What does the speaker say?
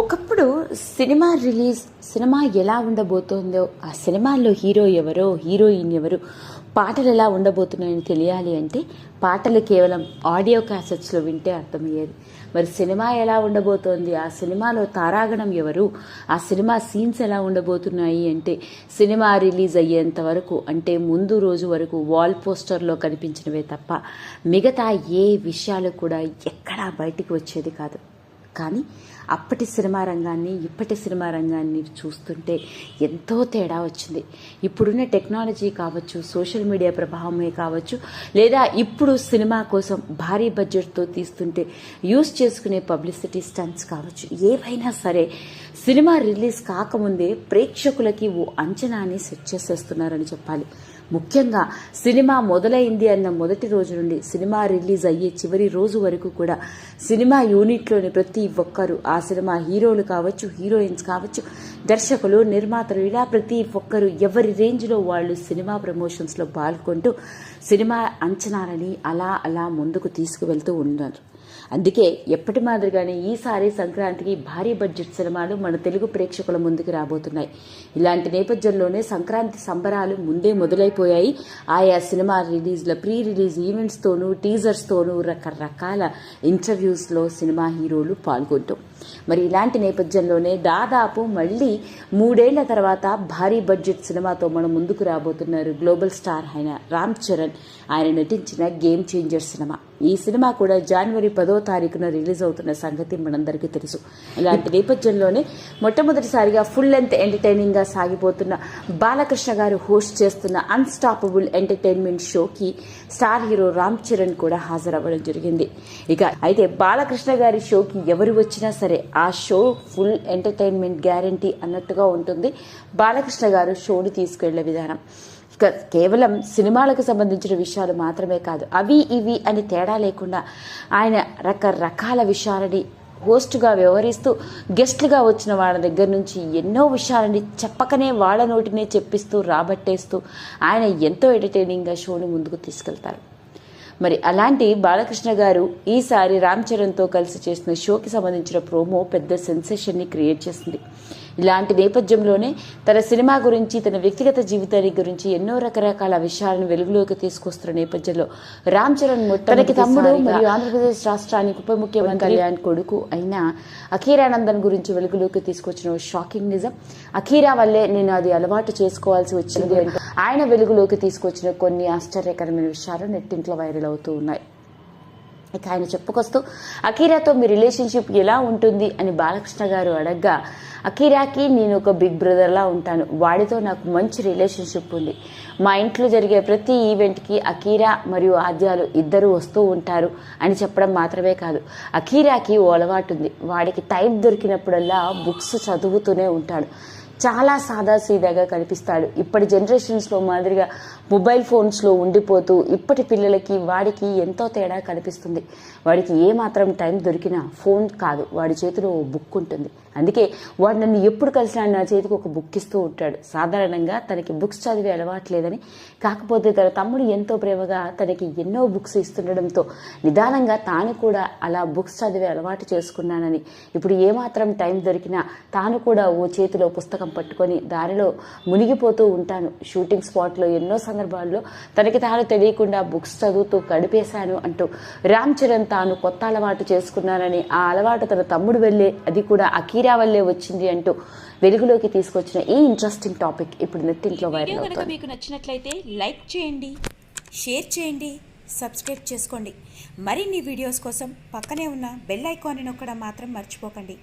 ఒకప్పుడు cinema release cinema ఎలా ఉండబోతోందో ఆ సినిమాల్లో హీరో ఎవరో హీరోయిన్ ఎవరు పాటలు ఎలా ఉండబోతున్నాయని తెలియాలి అంటే పాటలు కేవలం ఆడియో క్యాసెట్స్లో వింటే అర్థమయ్యేది. మరి సినిమా ఎలా ఉండబోతోంది? ఆ సినిమాలో తారాగణం ఎవరు? ఆ సినిమా సీన్స్ ఎలా ఉండబోతున్నాయి అంటే సినిమా రిలీజ్ అయ్యేంత వరకు అంటే ముందు రోజు వరకు వాల్ పోస్టర్లో కనిపించినవే తప్ప మిగతా ఏ విషయాలు కూడా ఎక్కడా బయటికి వచ్చేది కాదు. కానీ అప్పటి సినిమా రంగాన్ని ఇప్పటి సినిమా రంగాన్ని చూస్తుంటే ఎంతో తేడా వచ్చింది. ఇప్పుడున్న టెక్నాలజీ కావచ్చు సోషల్ మీడియా ప్రభావమే కావచ్చు లేదా ఇప్పుడు సినిమా కోసం భారీ బడ్జెట్తో తీస్తుంటే యూస్ చేసుకునే పబ్లిసిటీ స్టంట్స్ కావచ్చు ఏవైనా సరే సినిమా రిలీజ్ కాకముందే ప్రేక్షకులకి ఓ అంచనాని సెట్ చేసేస్తున్నారని చెప్పాలి. ముఖ్యంగా సినిమా మొదలైంది అన్న మొదటి రోజు నుండి సినిమా రిలీజ్ అయ్యే చివరి రోజు వరకు కూడా సినిమా యూనిట్లోని ప్రతి ఒక్కరు ఆ సినిమా హీరోలు కావచ్చు హీరోయిన్స్ కావచ్చు దర్శకులు నిర్మాతలు ఇలా ప్రతి ఒక్కరు ఎవరి రేంజ్లో వాళ్ళు సినిమా ప్రమోషన్స్లో పాల్గొంటూ సినిమా అంచనాలని అలా అలా ముందుకు తీసుకువెళ్తూ ఉన్నారు. అందుకే ఎప్పటి మాదిరిగానే ఈసారి సంక్రాంతికి భారీ బడ్జెట్ సినిమాలు మన తెలుగు ప్రేక్షకుల ముందుకు రాబోతున్నాయి. ఇలాంటి నేపథ్యంలోనే సంక్రాంతి సంబరాలు ముందే మొదలైపోయాయి. ఆయా సినిమా రిలీజ్ల ప్రీ రిలీజ్ ఈవెంట్స్తోనూ టీజర్స్తోనూ రకరకాల ఇంటర్వ్యూస్లో సినిమా హీరోలు పాల్గొంటాం. మరి ఇలాంటి నేపథ్యంలోనే దాదాపు మళ్ళీ మూడేళ్ళ తర్వాత భారీ బడ్జెట్ సినిమాతో మనం ముందుకు రాబోతున్నారు గ్లోబల్ స్టార్ అయిన రామ్ చరణ్. ఆయన నటించిన గేమ్ చేంజర్ సినిమా. ఈ సినిమా కూడా జనవరి పదో తారీఖున రిలీజ్ అవుతున్న సంగతి మనందరికీ తెలుసు. ఇలాంటి నేపథ్యంలోనే మొట్టమొదటిసారిగా ఫుల్ లెంత్ ఎంటర్టైనింగ్గా సాగిపోతున్న బాలకృష్ణ గారు హోస్ట్ చేస్తున్న అన్స్టాపబుల్ ఎంటర్టైన్మెంట్ షోకి స్టార్ హీరో రామ్ చరణ్ కూడా హాజరవ్వడం జరిగింది. ఇక అయితే బాలకృష్ణ గారి షోకి ఎవరు వచ్చినా సరే ఆ షో ఫుల్ ఎంటర్టైన్మెంట్ గ్యారంటీ అన్నట్టుగా ఉంటుంది. బాలకృష్ణ గారు షోని తీసుకెళ్ళే విధానం. కేవలం సినిమాలకు సంబంధించిన విషయాలు మాత్రమే కాదు అవి ఇవి అని తేడా లేకుండా ఆయన రకరకాల విషయాలని హోస్ట్గా వ్యవహరిస్తూ గెస్ట్లుగా వచ్చిన వాళ్ళ దగ్గర నుంచి ఎన్నో విషయాలని చెప్పకనే వాళ్ళ నోటినే చెప్పిస్తూ రాబట్టేస్తూ ఆయన ఎంతో ఎంటర్టైనింగ్గా షోని ముందుకు తీసుకెళ్తారు. మరి అలాంటి బాలకృష్ణ గారు ఈసారి రామ్ చరణ్తో కలిసి చేసిన షోకి సంబంధించిన ప్రోమో పెద్ద సెన్సేషన్ని క్రియేట్ చేసింది. ఇలాంటి నేపథ్యంలోనే తన సినిమా గురించి తన వ్యక్తిగత జీవితాన్ని గురించి ఎన్నో రకరకాల విషయాలను వెలుగులోకి తీసుకొస్తున్న నేపథ్యంలో రామ్ చరణ్ తనకి తమ్ముడు మరియు ఆంధ్రప్రదేశ్ రాష్ట్రానికి ఉప ముఖ్యమంత్రి కళ్యాణ్ కొడుకు అయిన అఖీరానందన్ గురించి వెలుగులోకి తీసుకొచ్చిన షాకింగ్ నిజం. అఖీరా వల్లే నేను అది అలవాటు చేసుకోవాల్సి వచ్చింది ఆయన వెలుగులోకి తీసుకొచ్చిన కొన్ని ఆశ్చర్యకరమైన విషయాలు నెట్టింట్లో వైరల్ అవుతూ ఉన్నాయి. ఇక ఆయన చెప్పుకొస్తూ అకీరాతో మీ రిలేషన్షిప్ ఎలా ఉంటుంది? అని బాలకృష్ణ గారు అడగ్గా అకీరాకి నేను ఒక బిగ్ బ్రదర్లా ఉంటాను. వాడితో నాకు మంచి రిలేషన్షిప్ ఉంది. మా ఇంట్లో జరిగే ప్రతి ఈవెంట్కి అకీరా మరియు ఆద్యాలు ఇద్దరు వస్తూ ఉంటారు అని చెప్పడం మాత్రమే కాదు అకీరాకి ఓ అలవాటు ఉంది. వాడికి టైం దొరికినప్పుడల్లా బుక్స్ చదువుతూనే ఉంటాడు. చాలా సాదాసీదాగా కనిపిస్తాడు. ఇప్పటి జనరేషన్స్లో మాదిరిగా మొబైల్ ఫోన్స్లో ఉండిపోతూ ఇప్పటి పిల్లలకి వాడికి ఎంతో తేడా కనిపిస్తుంది. వాడికి ఏ మాత్రం టైం దొరికినా ఫోన్ కాదు. వాడి చేతిలో ఓ బుక్ ఉంటుంది. అందుకే వాడు నన్ను ఎప్పుడు కలిసినా నా చేతికి ఒక బుక్ ఇస్తూ ఉంటాడు. సాధారణంగా తనకి బుక్స్ చదివే అలవాట్లేదని కాకపోతే తన తమ్ముడు ఎంతో ప్రేమగా తనకి ఎన్నో బుక్స్ ఇస్తుండడంతో నిదానంగా తాను కూడా అలా బుక్స్ చదివే అలవాటు చేసుకున్నానని. ఇప్పుడు ఏమాత్రం టైం దొరికినా తాను కూడా ఓ చేతిలో పుస్తకం పట్టుకొని దారిలో మునిగిపోతూ ఉంటాను. షూటింగ్ స్పాట్లో ఎన్నో సందర్భాల్లో తనకి తాను తెలియకుండా బుక్స్ చదువుతూ గడిపేశాను అంటూ రామ్ చరణ్ తాను కొత్త అలవాటు చేసుకున్నానని ఆ అలవాటు తన తమ్ముడు వెళ్ళే అది కూడా అకీరా వల్లే వచ్చింది అంటూ వెలుగులోకి తీసుకొచ్చిన ఈ ఇంట్రెస్టింగ్ టాపిక్ ఇప్పుడు నెట్టింట్లో వైరల్ అవుతుంది. మీకు నచ్చినట్లయితే లైక్ చేయండి షేర్ చేయండి సబ్స్క్రైబ్ చేసుకోండి. మరిన్ని వీడియోస్ కోసం పక్కనే ఉన్న బెల్ ఐకాన్ని నొక్కడం మాత్రం మర్చిపోకండి.